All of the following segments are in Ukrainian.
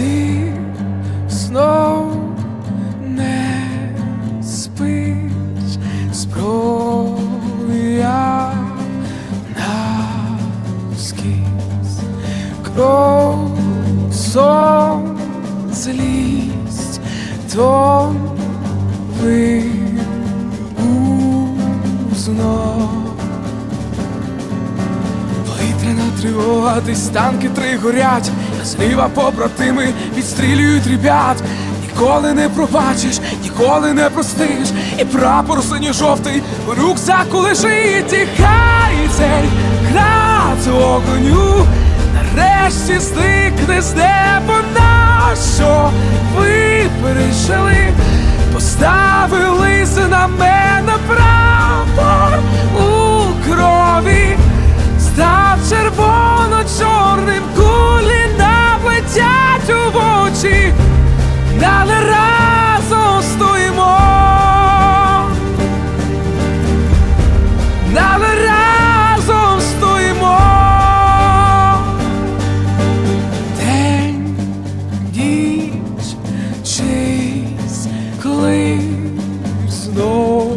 ти знов не спиш. Зброя навскіз кров сон злість то ви знов тривога, танки три горять, зліва побратими відстрілюють ребят. Ніколи не пробачиш, ніколи не простиш, і прапор синьо-жовтий у рюкзаку лежить, і хай цей град огню нарешті зникне з неба знову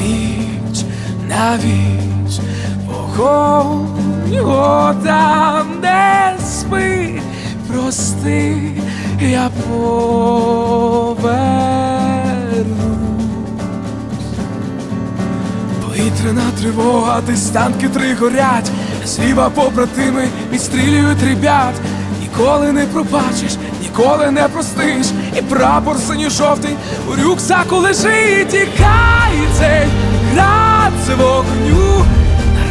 віч на віч, вогонь там не спи, прости, я повернусь. Повітряна тривога, десь танки три горять, зліва побратими відстрілюють ребят. Ніколи не пробачиш, ніколи не простиш, і прапор синьо-жовтий у рюкзаку лежить, і цей град з вогню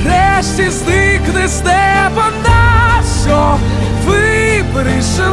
нарешті зникне з неба на що ви пережили,